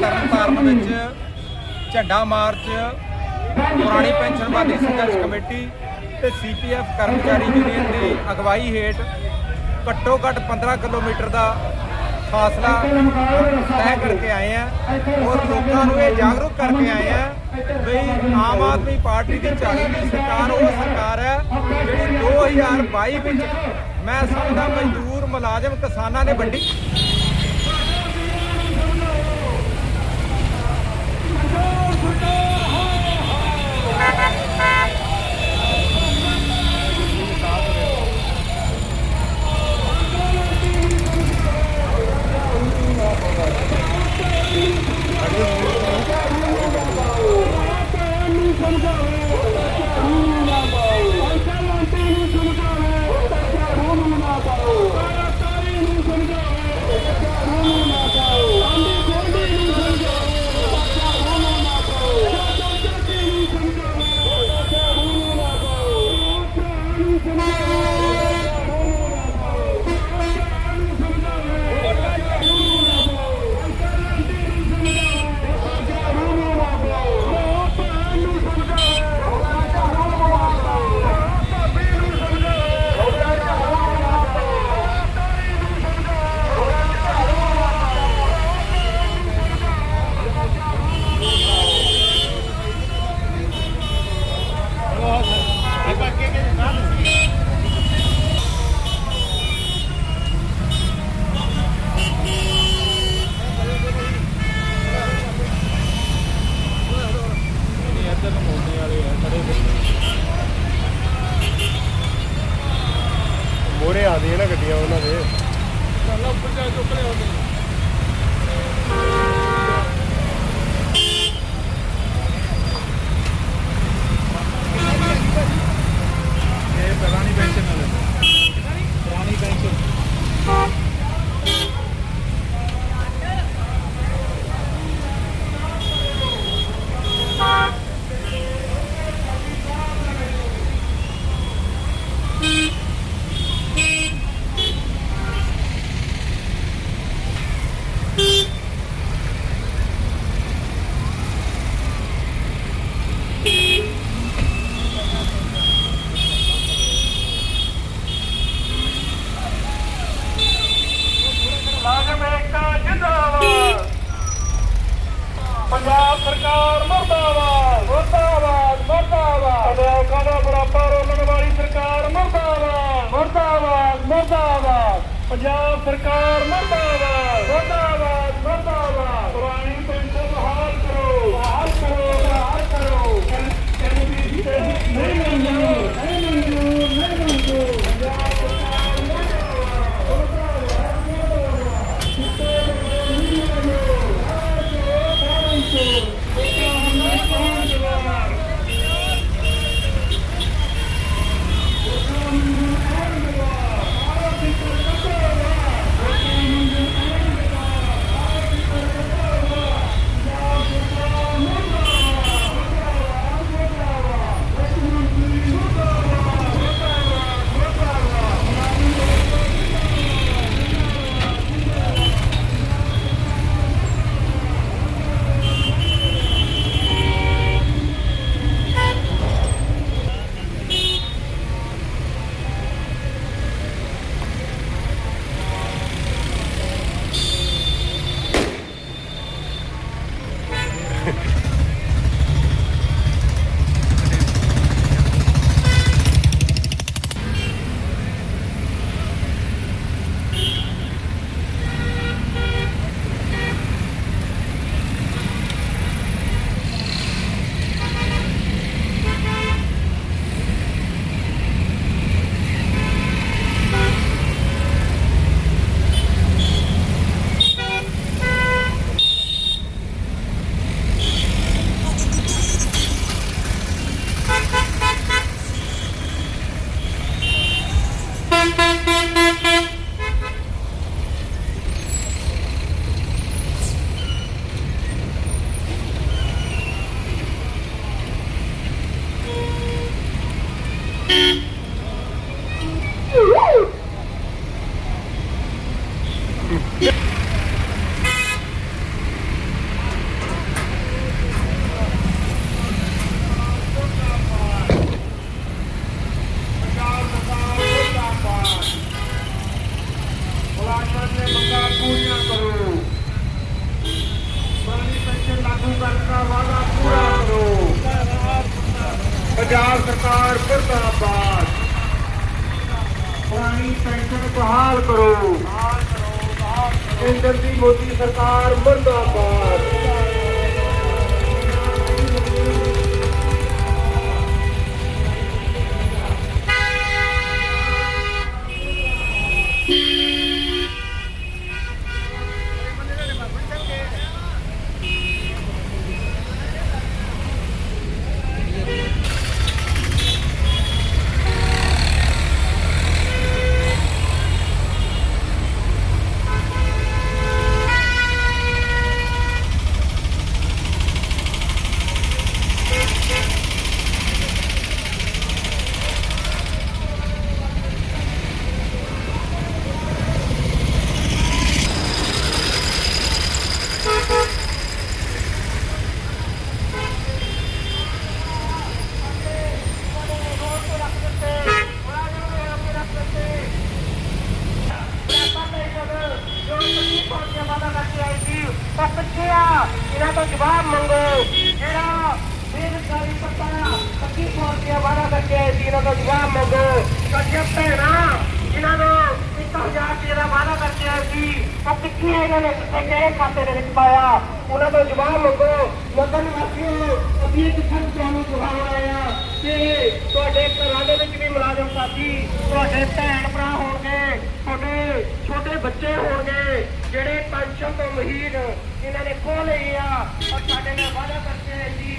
ਤਰਨਤਾਰਨ ਵਿੱਚ ਝੰਡਾ ਮਾਰਚ, ਪੁਰਾਣੀ ਪੈਨਸ਼ਨਬਾਦੀ ਸੰਘਰਸ਼ ਕਮੇਟੀ ਤੇ ਸੀਪੀਐਫ ਕਰਮਚਾਰੀ ਯੂਨੀਅਨ ਦੀ ਅਗਵਾਈ ਹੇਠ ਘੱਟੋ ਘੱਟ 15 ਕਿਲੋਮੀਟਰ ਦਾ ਫਾਸਲਾ ਤੈਅ ਕਰਕੇ ਆਏ ਆ ਔਰ ਲੋਕਾਂ ਨੂੰ ਇਹ ਜਾਗਰੂਕ ਕਰਕੇ ਆਏ ਆ ਬਈ ਆਮ ਆਦਮੀ ਪਾਰਟੀ ਦੀ ਚਾਹੀਦੀ ਸਰਕਾਰ ਉਹ ਸਰਕਾਰ ਹੈ ਜਿਹੜੀ 2022 ਵਿੱਚ ਮੈਂ ਸਮਝਦਾ ਮਜ਼ਦੂਰ ਮੁਲਾਜ਼ਮ ਕਿਸਾਨਾਂ ਨੇ ਵੱਡੀ ਮੋਰੇ ਪੰਜਾਬ ਸਰਕਾਰ ਮਰਦਾਬਾਦ ਮਰਦਾਬਾਦ ਮਰਦਾਬਾਦ। ਪੁਰਾਣੀ ਪੈਨਸ਼ਨ ਬਹਾਲ ਕਰੋ। ਬਹਾਲ ਕਰੋ ਬਹਾਲ ਕਰੋ। ਨਹੀਂ ਮਨਜ਼ੂਰ ਨਹੀਂ ਮਨਜ਼ੂਰ ਨਹੀਂ ਮਨਜ਼ੂਰ ਪੰਜਾਬ ਸਰਕਾਰ ਮਰਦਾਬਾਦ। ਪੰਜਾਬ ਸਰਕਾਰ ਮੁਰਦਾਬਾਦ। ਪੁਰਾਣੀ ਪੈਨਸ਼ਨ ਬਹਾਲ ਕਰੋ। ਬਹਾਲ ਕਰੋ ਬਹਾਲ ਕਰੋ। ਕੇਂਦਰ ਦੀ ਮੋਦੀ ਸਰਕਾਰ ਮੁਰਦਾਬਾਦ। ਕਰਕੇ ਤੋਂ ਜਵਾਬ ਮੰਗੋ। ਕੱਜਿਆ ਭੈਣਾ। ਇਹਨਾਂ ਨੂੰ 1000 ਰੁਪਏ ਦਾ ਵਾਦਾ ਕਰਕੇ ਆਏ ਸੀ। ਉਹ ਕਿੱਥੇ ਇਹਨਾਂ ਨੇ? ਕਿੱਥੇ ਕਿਹੜੇ ਖਾਤੇ ਦੇ ਵਿੱਚ ਪਾਇਆ। ਉਹਨਾਂ ਤੋਂ ਜਵਾਬ ਮੰਗੋ। ਮਗਨ ਵਾਸੀਓ ਅਸੀਂ ਇੱਕ ਸੱਚ ਤੁਹਾਨੂੰ ਜਵਾਬ ਆਇਆ ਕਿ ਤੁਹਾਡੇ ਘਰਾਂ ਦੇ ਵਿੱਚ ਵੀ ਮੁਲਾਜ਼ਮ ਸਾਥੀ ਤੁਹਾਡੇ ਭੈਣ ਭਰਾ ਹੋਣਗੇ, ਤੁਹਾਡੇ ਛੋਟੇ ਬੱਚੇ ਹੋਣਗੇ, ਜਿਹੜੇ ਪੈਨਸ਼ਨ ਤੋਂ ਮਹੀਨ ਇਹਨਾਂ ਨੇ ਖੋ ਲਈ ਆ। ਔਰ ਸਾਡੇ ਨਾਲ ਵਾਅਦਾ ਕਰਕੇ ਆਏ ਸੀ।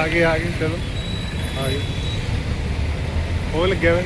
ਆ ਗਏ ਆ ਗਏ ਚਲੋ ਆ ਗਏ। ਉਹ ਲੱਗਿਆ ਵੇ?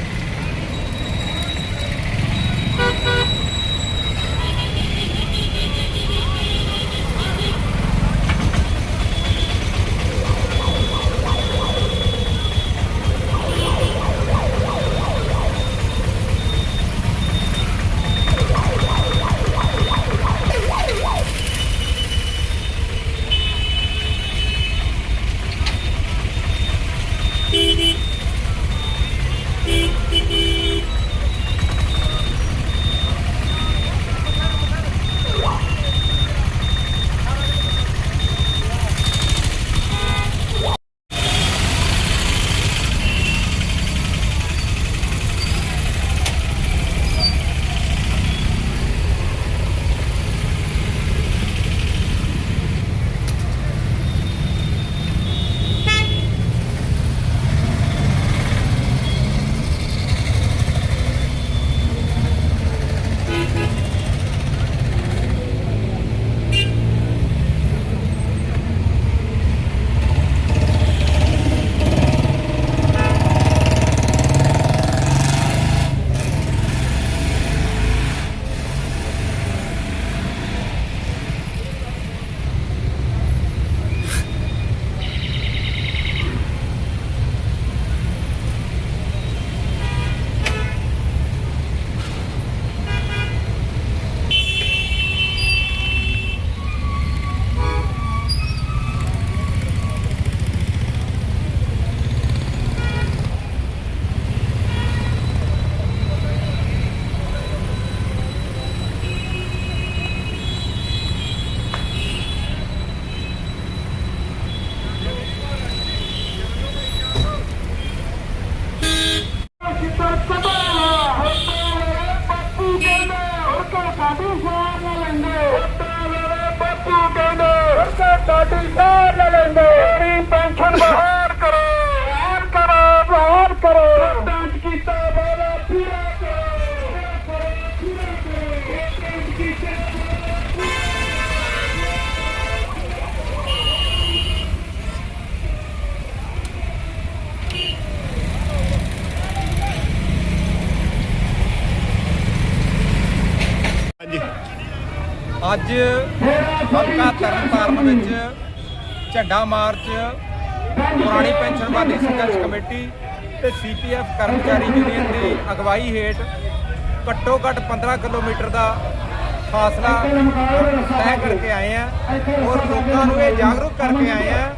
पेंशन ਅੱਜ ਹਲਕਾ ਤਰਨਤਾਰਨ ਵਿੱਚ ਝੰਡਾ ਮਾਰਚ, ਪੁਰਾਣੀ ਪੈਨਸ਼ਨਬਾਦੀ ਸੰਘਰਸ਼ ਕਮੇਟੀ ਤੇ ਸੀਪੀਐਫ ਕਰਮਚਾਰੀ ਯੂਨੀਅਨ ਦੀ ਅਗਵਾਈ ਹੇਠ ਘੱਟੋ ਘੱਟ 15 ਕਿਲੋਮੀਟਰ ਦਾ ਫਾਸਲਾ ਤੈਅ ਕਰਕੇ ਆਏ ਆ ਔਰ ਲੋਕਾਂ ਨੂੰ ਇਹ ਜਾਗਰੂਕ ਕਰਕੇ ਆਏ ਆ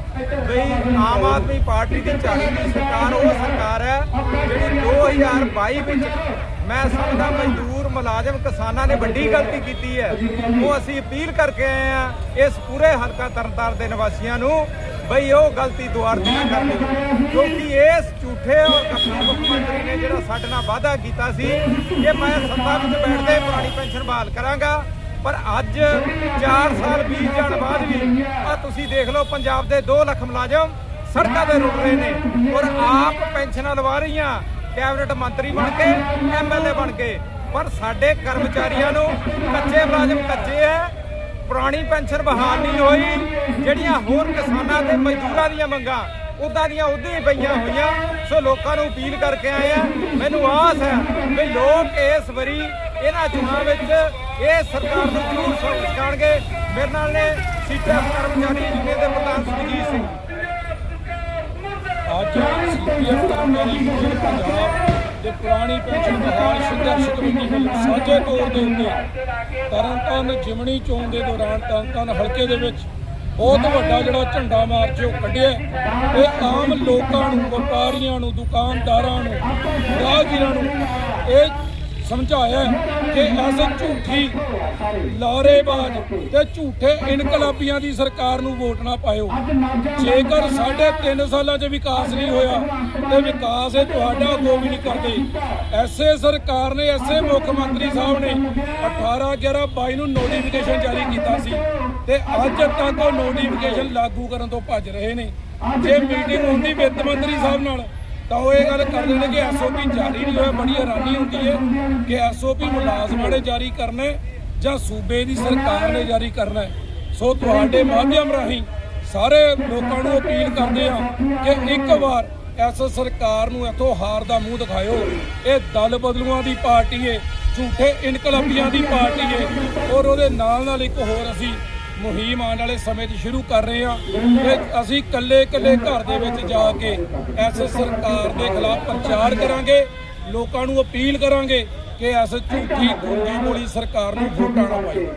ਵੀ ਆਮ ਆਦਮੀ ਪਾਰਟੀ ਦੀ ਝਾੜੂ ਦੀ ਸਰਕਾਰ ਉਹ ਸਰਕਾਰ ਹੈ ਜਿਹੜੀ 2022 ਵਿੱਚ ਮੈਂ ਸਮਝਦਾ ਮਜ਼ਦੂਰ ਮੁਲਾਜ਼ਮ ਕਿਸਾਨਾਂ ਨੇ ਵੱਡੀ ਗਲਤੀ ਕੀਤੀ ਹੈ। ਉਹ ਅਸੀਂ ਅਪੀਲ ਕਰਕੇ ਆਏ ਆ ਇਸ ਪੂਰੇ ਹਲਕਾ ਤਰਨਤਾਰਨ ਦੇ ਨਿਵਾਸੀਆਂ ਨੂੰ ਬਈ ਉਹ ਗਲਤੀ ਦੁਬਾਰਾ ਨਾ ਕਰਨੀ ਕਿਉਂਕਿ ਇਸ ਝੂਠੇ ਔਰ ਕਪਟੀ ਮੁੱਖ ਮੰਤਰੀ ਨੇ ਜਿਹੜਾ ਸਾਡੇ ਨਾਲ ਵਾਅਦਾ ਕੀਤਾ ਸੀ ਕਿ ਮੈਂ ਸੱਤਾ ਵਿੱਚ ਬੈਠਦੇ ਪੁਰਾਣੀ ਪੈਨਸ਼ਨ ਬਹਾਲ ਕਰਾਂਗਾ, ਪਰ ਅੱਜ 4 ਸਾਲ ਬੀਤ ਜਾਣ ਬਾਅਦ ਵੀ ਆ ਤੁਸੀਂ ਦੇਖ ਲਓ ਪੰਜਾਬ ਦੇ 2 ਲੱਖ ਮੁਲਾਜ਼ਮ ਸੜਕਾਂ ਤੇ ਰੁਕ ਰਹੇ ਨੇ ਔਰ ਆਪ ਪੈਨਸ਼ਨਾਂ ਲਵਾ ਰਹੀਆਂ, ਕੈਬਨਿਟ ਮੰਤਰੀ ਬਣ ਕੇ ਐਮਐਲਏ ਬਣ ਕੇ। ਪਰ ਸਾਡੇ ਕਰਮਚਾਰੀਆਂ ਨੂੰ ਕੱਚੇ ਮੁਲਾਜ਼ਮ ਕੱਚੇ ਹੈ ਪੁਰਾਣੀ ਪੈਨਸ਼ਨ ਬਹਾਲ ਨਹੀਂ ਹੋਈ। ਜਿਹੜੀਆਂ ਹੋਰ ਕਿਸਾਨਾਂ ਤੇ ਮਜ਼ਦੂਰਾਂ ਦੀਆਂ ਮੰਗਾਂ ਉਦਾਂ ਦੀਆਂ ਉਦਾਂ ਹੀ ਪਈਆਂ ਹੋਈਆਂ। ਸੋ ਲੋਕਾਂ ਨੂੰ ਅਪੀਲ ਕਰਕੇ ਆਏ ਆ। ਮੈਨੂੰ ਆਸ ਹੈ ਵੀ ਲੋਕ ਇਸ ਵਾਰੀ ਇਹਨਾਂ ਚੋਣਾਂ ਵਿੱਚ ਇਹ ਸਰਕਾਰ ਨੂੰ ਜ਼ਰੂਰ ਸੋਚ ਜਾਣਗੇ ਮੇਰੇ ਨਾਲ ਨੇ ਸੀਟਾ ਕਰਮਚਾਰੀ ਯੂਨੀਅਨ ਦੇ ਪ੍ਰਧਾਨ ਸੁਖਜੀਤ ਸਿੰਘ। ਅੱਜ ਸੀਪੀਐਫ ਕਰਮਚਾਰੀ ਯੂਨੀਅਨ ਪੰਜਾਬ ਤੇ ਪੁਰਾਣੀ ਪੈਨਸ਼ਨ ਬਹਾਲ ਸੰਘਰਸ਼ ਕਮੇਟੀ ਵੱਲੋਂ ਸਾਂਝੇ ਤੌਰ ਦੇ ਉੱਤੇ ਤਰਨਤਾਰਨ ਜਿਮਣੀ ਚੋਣ ਦੇ ਦੌਰਾਨ ਤਰਨਤਾਰਨ ਹਲਕੇ ਦੇ ਵਿੱਚ ਬਹੁਤ ਵੱਡਾ ਜਿਹੜਾ ਝੰਡਾ ਮਾਰਚ ਉਹ ਕੱਢਿਆ ਇਹ ਆਮ ਲੋਕਾਂ ਨੂੰ, ਵਪਾਰੀਆਂ ਨੂੰ, ਦੁਕਾਨਦਾਰਾਂ ਨੂੰ ਰਾਹਗੀਰਾਂ ਨੂੰ ਇਹ ਸਮਝਾਇਆ ਕਿ ਐਸੇ ਝੂਠੀ ਲਾਰੇਬਾਜ਼ ਤੇ ਝੂਠੇ ਇਨਕਲਾਬੀਆਂ ਦੀ ਸਰਕਾਰ ਨੂੰ ਵੋਟ ਨਾ ਪਾਇਓ। ਜੇਕਰ ਸਾਡੇ 3 ਸਾਲਾਂ 'ਚ ਵਿਕਾਸ ਨਹੀਂ ਹੋਇਆ ਤੇ ਵਿਕਾਸ ਇਹ ਤੁਹਾਡਾ ਅੱਗੋਂ ਵੀ ਨਹੀਂ ਕਰਦੇ। ਐਸੇ ਸਰਕਾਰ ਨੇ, ਐਸੇ ਮੁੱਖ ਮੰਤਰੀ ਸਾਹਿਬ ਨੇ 18 11 22 ਨੂੰ ਨੋਟੀਫਿਕੇਸ਼ਨ ਜਾਰੀ ਕੀਤਾ ਸੀ ਤੇ ਅੱਜ ਤੱਕ ਉਹ ਨੋਟੀਫਿਕੇਸ਼ਨ ਲਾਗੂ ਕਰਨ ਤੋਂ ਭੱਜ ਰਹੇ ਨੇ। ਜੇ ਮੀਟਿੰਗ ਹੁੰਦੀ ਵਿੱਤ ਮੰਤਰੀ ਸਾਹਿਬ ਨਾਲ ਤਾਂ ਉਹ ਇਹ ਗੱਲ ਕਰਦੇ ਨੇ ਕਿ ਐਸਓਪੀ ਜਾਰੀ ਨਹੀਂ ਹੋਇਆ, ਬੜੀ ਹੈਰਾਨੀ ਹੁੰਦੀ ਹੈ ਕਿ ਐਸਓਪੀ ਮੁਲਾਜ਼ਮਾਂ ਨੇ ਜਾਰੀ ਕਰਨਾ ਜਾਂ ਸੂਬੇ ਦੀ ਸਰਕਾਰ ਨੇ ਜਾਰੀ ਕਰਨਾ ਸੋ ਤੁਹਾਡੇ ਮਾਧਿਅਮ ਰਾਹੀਂ ਸਾਰੇ ਲੋਕਾਂ ਨੂੰ ਅਪੀਲ ਕਰਦੇ ਆ ਕਿ ਇੱਕ ਵਾਰ ਇਸ ਸਰਕਾਰ ਨੂੰ ਇੱਥੋਂ ਹਾਰ ਦਾ ਮੂੰਹ ਦਿਖਾਇਓ। ਇਹ ਦਲ ਬਦਲੂਆਂ ਦੀ ਪਾਰਟੀ ਏ, ਝੂਠੇ ਇਨਕਲਾਬੀਆਂ ਦੀ ਪਾਰਟੀ ਏ ਔਰ ਉਹਦੇ ਨਾਲ ਨਾਲ ਇੱਕ ਹੋਰ ਅਸੀਂ ਮੁਹਿੰਮ ਆਉਣ ਵਾਲੇ ਸਮੇਂ 'ਚ ਸ਼ੁਰੂ ਕਰ ਰਹੇ ਹਾਂ ਕਿ ਅਸੀਂ ਇਕੱਲੇ ਇਕੱਲੇ ਘਰ ਦੇ ਵਿੱਚ ਜਾ ਕੇ ਇਸ ਸਰਕਾਰ ਦੇ ਖਿਲਾਫ ਪ੍ਰਚਾਰ ਕਰਾਂਗੇ, ਲੋਕਾਂ ਨੂੰ ਅਪੀਲ ਕਰਾਂਗੇ ਕਿ ਇਸ ਝੂਠੀ ਗੂੰਗੀ ਬੋਲੀ ਸਰਕਾਰ ਨੂੰ ਵੋਟਾਂ ਨਾ ਪਾਈਓ